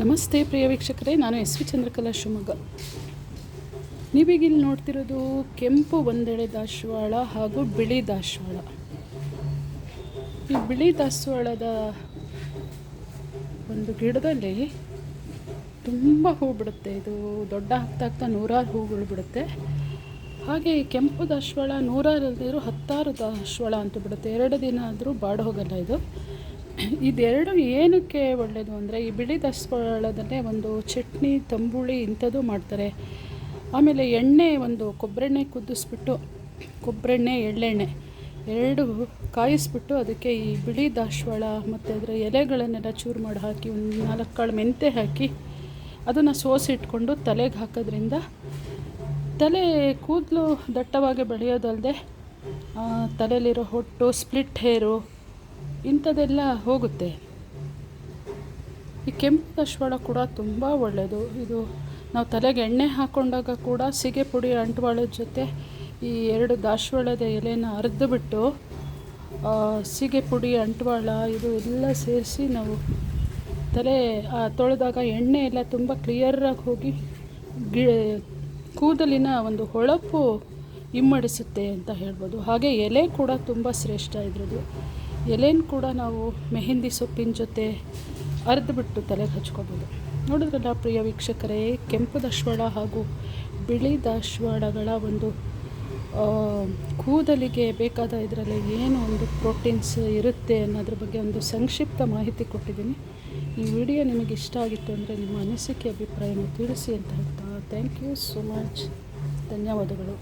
ನಮಸ್ತೆ ಪ್ರಿಯ ವೀಕ್ಷಕರೇ, ನಾನು ಎಸ್ ವಿ ಚಂದ್ರಕಲಾ ಶಿವಮೊಗ್ಗ. ನೀವೀಗ ಇಲ್ಲಿ ನೋಡ್ತಿರೋದು ಕೆಂಪು ಒಂದೆಳೆ ದಾಸವಾಳ ಹಾಗೂ ಬಿಳಿ ದಾಸವಾಳ. ಈ ಬಿಳಿ ದಾಸವಾಳದ ಒಂದು ಗಿಡದಲ್ಲಿ ತುಂಬ ಹೂ ಬಿಡುತ್ತೆ. ಇದು ದೊಡ್ಡ ಆಗ್ತಾ ಆಗ್ತಾ ನೂರಾರು ಹೂಗಳು ಬಿಡುತ್ತೆ. ಹಾಗೆ ಈ ಕೆಂಪು ದಾಸವಾಳ ನೂರಾರಲ್ಲಿರೋ ಹತ್ತಾರು ದಾಸವಾಳ ಅಂತ ಬಿಡುತ್ತೆ. ಎರಡು ದಿನ ಆದರೂ ಬಾಡ ಹೋಗಲ್ಲ ಇದು. ಇದೆರಡು ಏನಕ್ಕೆ ಒಳ್ಳೆಯದು ಅಂದರೆ ಈ ಬಿಳಿ ದಾಸವಾಳದಲ್ಲೇ ಒಂದು ಚಟ್ನಿ, ತಂಬುಳಿ ಇಂಥದ್ದು ಮಾಡ್ತಾರೆ. ಆಮೇಲೆ ಎಣ್ಣೆ ಒಂದು ಕೊಬ್ಬರೆಣ್ಣೆ ಕುದಿಸ್ಬಿಟ್ಟು, ಕೊಬ್ಬರೆಣ್ಣೆ, ಎಳ್ಳೆಣ್ಣೆ ಎರಡು ಕಾಯಿಸ್ಬಿಟ್ಟು ಅದಕ್ಕೆ ಈ ಬಿಳಿ ದಾಸವಾಳ ಮತ್ತು ಅದರ ಎಲೆಗಳನ್ನೆಲ್ಲ ಚೂರು ಮಾಡಿ ಹಾಕಿ, ಒಂದು ನಾಲ್ಕು ಕಾಳು ಮೆಂತೆ ಹಾಕಿ ಅದನ್ನು ಸೋಸಿಟ್ಕೊಂಡು ತಲೆಗೆ ಹಾಕೋದ್ರಿಂದ ತಲೆ ಕೂದಲು ದಟ್ಟವಾಗಿ ಬೆಳೆಯೋದಲ್ಲದೆ ತಲೆಯಲ್ಲಿರೋ ಹೊಟ್ಟು, ಸ್ಪ್ಲಿಟ್ ಹೇರು ಇಂಥದ್ದೆಲ್ಲ ಹೋಗುತ್ತೆ. ಈ ಕೆಂಪು ದಶವಾಳ ಕೂಡ ತುಂಬ ಒಳ್ಳೆಯದು. ಇದು ನಾವು ತಲೆಗೆ ಎಣ್ಣೆ ಹಾಕ್ಕೊಂಡಾಗ ಕೂಡ ಸಿಗೆ ಪುಡಿ ಅಂಟುವಾಳದ ಜೊತೆ ಈ ಎರಡು ದಾಸವಾಳದ ಎಲೆನ ಅರೆದುಬಿಟ್ಟು ಸಿಗೆ ಪುಡಿ, ಅಂಟುವಾಳ ಇದು ಎಲ್ಲ ಸೇರಿಸಿ ನಾವು ತಲೆ ತೊಳೆದಾಗ ಎಣ್ಣೆ ಎಲ್ಲ ತುಂಬ ಕ್ಲಿಯರಾಗಿ ಹೋಗಿ ಗಿ, ಕೂದಲಿನ ಒಂದು ಹೊಳಪು ಇಮ್ಮಡಿಸುತ್ತೆ ಅಂತ ಹೇಳ್ಬೋದು. ಹಾಗೆ ಎಲೆ ಕೂಡ ತುಂಬ ಶ್ರೇಷ್ಠ ಇದ್ರದ್ದು. ಎಲೆನ ಕೂಡ ನಾವು ಮೆಹಂದಿ ಸೊಪ್ಪಿನ ಜೊತೆ ಅರೆದುಬಿಟ್ಟು ತಲೆಗೆ ಹಚ್ಕೋಬೋದು. ನೋಡಿದ್ರಲ್ಲ ಪ್ರಿಯ ವೀಕ್ಷಕರೇ, ಕೆಂಪು ದಶವಾಳ ಹಾಗೂ ಬಿಳಿ ದಾಸವಾಳಗಳ ಒಂದು ಕೂದಲಿಗೆ ಬೇಕಾದ ಇದರಲ್ಲಿ ಏನು ಒಂದು ಪ್ರೋಟೀನ್ಸ್ ಇರುತ್ತೆ ಅನ್ನೋದ್ರ ಬಗ್ಗೆ ಒಂದು ಸಂಕ್ಷಿಪ್ತ ಮಾಹಿತಿ ಕೊಟ್ಟಿದ್ದೀನಿ. ಈ ವಿಡಿಯೋ ನಿಮಗೆ ಇಷ್ಟ ಆಗಿತ್ತು ಅಂದರೆ ನಿಮ್ಮ ಅನಿಸಿಕೆ, ಅಭಿಪ್ರಾಯನ ತಿಳಿಸಿ ಅಂತ ಹೇಳ್ತಾ ಥ್ಯಾಂಕ್ ಯು ಸೋ ಮಚ್ ಧನ್ಯವಾದಗಳು.